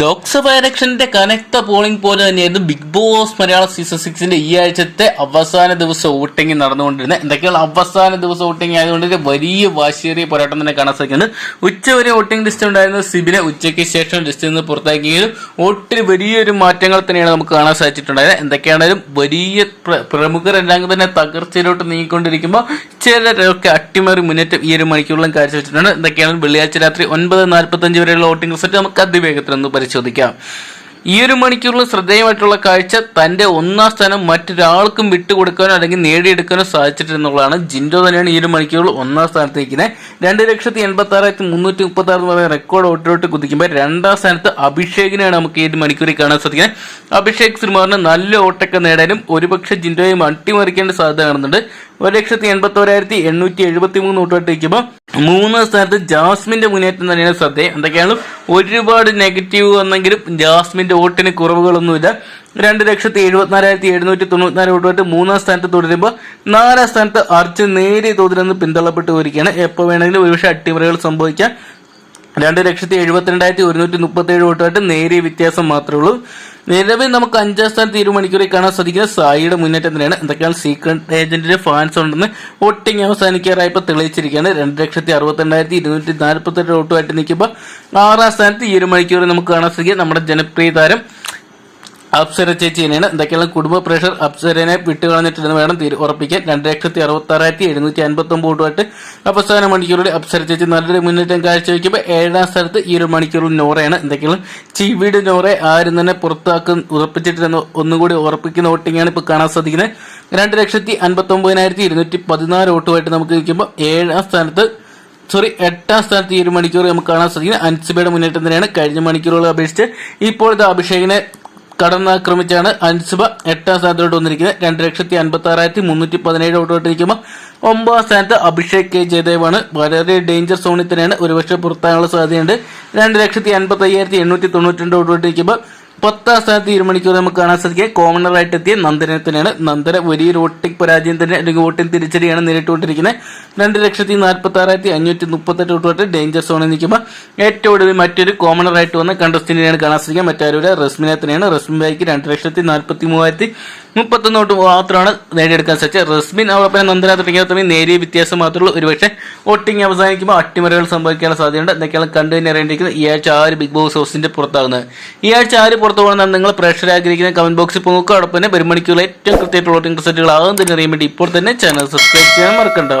ലോക്സഭ ഇലക്ഷന്റെ കനത്ത പോളിംഗ് പോലെ തന്നെയായിരുന്നു ബിഗ് ബോസ് മലയാള സീസൺ സിക്സിന്റെ ഈ ആഴ്ചത്തെ അവസാന ദിവസം വോട്ടിംഗ് നടന്നുകൊണ്ടിരുന്നത്. എന്തൊക്കെയാണ് അവസാന ദിവസം വോട്ടിംഗ് ആയതുകൊണ്ട് വലിയ വാശിയേറിയ പോരാട്ടം തന്നെ കാണാൻ സാധിക്കുന്നത് ഉച്ചവരെ വോട്ടിംഗ് ലിസ്റ്റ് ഉണ്ടായിരുന്ന. സിബിനെ ഉച്ചയ്ക്ക് ശേഷം ലിസ്റ്റിൽ നിന്ന് പുറത്താക്കിയെങ്കിലും വോട്ടിൽ വലിയൊരു മാറ്റങ്ങൾ തന്നെയാണ് നമുക്ക് കാണാൻ സാധിച്ചിട്ടുണ്ടായത്. എന്തൊക്കെയാണെങ്കിലും വലിയ പ്രമുഖരെല്ലാം തന്നെ തകർച്ചയിലോട്ട് നീങ്ങിക്കൊണ്ടിരിക്കുമ്പോൾ ചിലരൊക്കെ അട്ടിമറി മുന്നേറ്റം ഈ ഒരു മണിക്കൂറിലും കാഴ്ചവെച്ചിട്ടുണ്ട്. എന്തൊക്കെയാണ് വെള്ളിയാഴ്ച രാത്രി ഒൻപത് നാൽപ്പത്തഞ്ച് വരെയുള്ള വോട്ടിംഗ് റിസൾട്ട്. നമുക്ക് അതിവേഗത്തിൽ ഒന്ന് പരിശോധിക്കാം. ഈ ഒരു മണിക്കൂറിൽ ശ്രദ്ധേയമായിട്ടുള്ള കാഴ്ച തന്റെ ഒന്നാം സ്ഥാനം മറ്റൊരാൾക്കും വിട്ടുകൊടുക്കാനോ അല്ലെങ്കിൽ നേടിയെടുക്കാനോ സാധിച്ചിട്ടുള്ളതാണ് ജിൻഡോ തന്നെയാണ് ഈ ഒരു മണിക്കൂറിൽ ഒന്നാം സ്ഥാനത്ത് നിൽക്കുന്നത്. രണ്ട് ലക്ഷത്തി എൺപത്തി ആറായിരത്തി മുന്നൂറ്റി മുപ്പത്തി ആറ് എന്ന് പറയുന്ന റെക്കോർഡ് വോട്ടിലോട്ട് കുതിക്കുമ്പോൾ രണ്ടാം സ്ഥാനത്ത് അഭിഷേകിനെയാണ് നമുക്ക് ഈ ഒരു മണിക്കൂറിൽ കാണാൻ സാധിക്കുന്നത്. അഭിഷേക് ശ്രീമാറിന് നല്ല ഓട്ടൊക്കെ നേടാനും ഒരുപക്ഷെ ജിൻഡോയും അട്ടിമറിക്കേണ്ട സാധ്യത കാണുന്നുണ്ട്. ഒരു ലക്ഷത്തി എൺപത്തി ഒരായിരത്തി എണ്ണൂറ്റി എഴുപത്തി മൂന്ന് ഓട്ടോട്ട് നിൽക്കുമ്പോൾ മൂന്നാം സ്ഥാനത്ത് ജാസ്മിന്റെ മുന്നേറ്റം തന്നെയാണ് ശ്രദ്ധേയം. എന്തൊക്കെയാണ്? ഒരുപാട് നെഗറ്റീവ് വന്നെങ്കിലും ജാസ്മിന്റെ വോട്ടിന് കുറവുകളൊന്നുമില്ല. രണ്ട് ലക്ഷത്തി എഴുപത്തിനാലായിരത്തി എഴുന്നൂറ്റി തൊണ്ണൂറ്റിനാല് വോട്ടുമായിട്ട് മൂന്നാം സ്ഥാനത്ത് തുടരുമ്പോൾ നാലാം സ്ഥാനത്ത് അർജുൻ നേരിയ തോതിൽ നിന്ന് പിന്തള്ളപ്പെട്ടു പോയിരിക്കുകയാണ് എപ്പോൾ വേണമെങ്കിലും ഒരുപക്ഷെ അട്ടിമറികൾ സംഭവിക്കാം. രണ്ട് ലക്ഷത്തി എഴുപത്തിരണ്ടായിരത്തി ഒരുന്നൂറ്റി മുപ്പത്തി ഏഴ് വോട്ടുമായിട്ട് നേരിയ വ്യത്യാസം മാത്രമേ ഉള്ളൂ. നിലവിൽ നമുക്ക് അഞ്ചാം സ്ഥാനത്ത് ഇരു മണിക്കൂറിൽ കാണാൻ സാധിക്കുന്ന സായിയുടെ മുന്നേറ്റം തന്നെയാണ്. എന്തൊക്കെയാണ് സീക്രട്ട് ഏജന്റിന്റെ ഫാൻസ് ഉണ്ടെന്ന് വോട്ടിംഗ് അവസാനിക്കാറായപ്പോൾ തെളിയിച്ചിരിക്കുകയാണ്. രണ്ട് ലക്ഷത്തി അറുപത്തിരണ്ടായിരത്തി ഇരുന്നൂറ്റി നാൽപ്പത്തി എട്ട് വോട്ടുമായിട്ട് നിൽക്കുമ്പോൾ ആറാം സ്ഥാനത്ത് ഒരു മണിക്കൂറിൽ നമുക്ക് കാണാൻ സാധിക്കുക നമ്മുടെ ജനപ്രിയ താരം അപ്സര ചേച്ചി എന്തൊക്കെയാണ് കുടുംബ പ്രഷർ അപ്സരനെ വിട്ടുകളഞ്ഞിട്ടില്ലെന്ന് വേണം ഉറപ്പിക്കാൻ. രണ്ട് ലക്ഷത്തി അറുപത്തി ആറായിരത്തി എഴുന്നൂറ്റി അൻപത്തി ഒമ്പത് വോട്ടുമായിട്ട് അവസാന മണിക്കൂറിൽ അപ്സര ചേച്ചി നല്ലൊരു മുന്നേറ്റം കാഴ്ചവെക്കുമ്പോൾ ഏഴാം സ്ഥലത്ത് ഈ ഒരു മണിക്കൂറിൽ നോറയാണ്. എന്തൊക്കെയാണ് ചിവിഡ് നോറെ ആരും തന്നെ പുറത്താക്കും ഉറപ്പിച്ചിട്ടില്ലെന്ന് ഒന്നുകൂടി ഉറപ്പിക്കുന്ന വോട്ടിങ്ങാണ് ഇപ്പോൾ കാണാൻ സാധിക്കുന്നത്. രണ്ട് ലക്ഷത്തി അൻപത്തി ഒമ്പതിനായിരത്തി ഇരുന്നൂറ്റി പതിനാല് വോട്ടുമായിട്ട് നമുക്ക് നിൽക്കുമ്പോൾ ഏഴാം സ്ഥാനത്ത് സോറി എട്ടാം സ്ഥാനത്ത് ഈ ഒരു മണിക്കൂർ നമുക്ക് കാണാൻ സാധിക്കുന്നത്. അൻസിബയുടെ മുന്നേറ്റം തന്നെയാണ് കഴിഞ്ഞ മണിക്കൂറുകൾ അപേക്ഷിച്ച്. ഇപ്പോഴത്തെ അഭിഷേകിനെ കടന്നാക്രമിച്ചാണ് അൻസുബ എട്ടാം സ്ഥാനത്തോട്ട് വന്നിരിക്കുന്നത്. രണ്ട് ലക്ഷത്തി അൻപത്തി ആറായിരത്തി മുന്നൂറ്റി പതിനേഴ് വോട്ടോട്ടിരിക്കുമ്പോൾ ഒമ്പതാം സ്ഥാനത്ത് അഭിഷേക് കെ ജയദേവാണ്. വളരെ ഡേഞ്ചർ സോണിൽ തന്നെയാണ് ഒരുപക്ഷെ പുറത്താനുള്ള സാധ്യതയുണ്ട്. രണ്ട് ലക്ഷത്തി അൻപത്തി അയ്യായിരത്തി എണ്ണൂറ്റി തൊണ്ണൂറ്റി രണ്ട് വോട്ടോട്ടിരിക്കുമ്പോൾ പത്താം സ്ഥാനത്ത് ഈ ഒരു മണിക്കൂർ നമുക്ക് കാണാൻ സാധിക്കുക. കോമണറായിട്ട് എത്തിയ നന്ദനെ തന്നെയാണ്. നന്ദന വലിയൊരു വോട്ടിംഗ് പരാജയം തന്നെ അല്ലെങ്കിൽ വോട്ടിംഗ് തിരിച്ചടിയാണ് നേരിട്ടുകൊണ്ടിരിക്കുന്നത്. രണ്ട് ലക്ഷത്തി നാൽപ്പത്തി ആറായിരത്തി അഞ്ഞൂറ്റി മുപ്പത്തെട്ട് വോട്ട് ഡേഞ്ചർ സോണിൽ നിൽക്കുമ്പോൾ ഏറ്റവും ഒടുവിൽ മറ്റൊരു കോമണറായിട്ട് വന്ന കണ്ടസ്റ്റിനെയാണ് കാണാൻ സാധിക്കുക. മറ്റാരുടെ റസ്മിനെ തന്നെയാണ്. റസ്മിൻ ബായിക്ക് രണ്ട് ലക്ഷത്തി നാൽപ്പത്തി മൂവായിരത്തി മുപ്പത്തൊന്ന് വോട്ട് മാത്രമാണ് നേടിയെടുക്കാൻ സാധിച്ചത്. റസ്മിൻ അവളൊപ്പം നന്ദന തുടങ്ങിയ തമ്മിൽ നേരിയ വ്യത്യാസം മാത്രമേ ഉള്ളൂ. ഒരുപക്ഷെ വോട്ടിംഗ് അവസാനിക്കുമ്പോൾ അട്ടിമറികൾ സംഭവിക്കാനുള്ള സാധ്യതയുണ്ട്. എന്തൊക്കെയാണ് കണ്ടു തന്നെ അറിയേണ്ടിയിരിക്കുന്നത്. ഈ ആഴ്ച ആര് ബിഗ് ബോസ് ഹൗസിന്റെ പുറത്താകുന്നത്. ഈ ആഴ്ച ആര് പുറത്തു പോകണമെന്നാണ് നിങ്ങൾ പ്രേക്ഷകർ ആഗ്രഹിക്കുന്ന കമന്റ് ബോക്സിൽ പോകുക അതോടൊപ്പം തന്നെ ഒരു ഏറ്റവും കൃത്യമായിട്ടുള്ള റിസൾട്ടുകൾ ആകും തന്നെ അറിയാൻ വേണ്ടി ഇപ്പോൾ തന്നെ ചാനൽ സബ്സ്ക്രൈബ് ചെയ്യാൻ മറക്കണ്ട.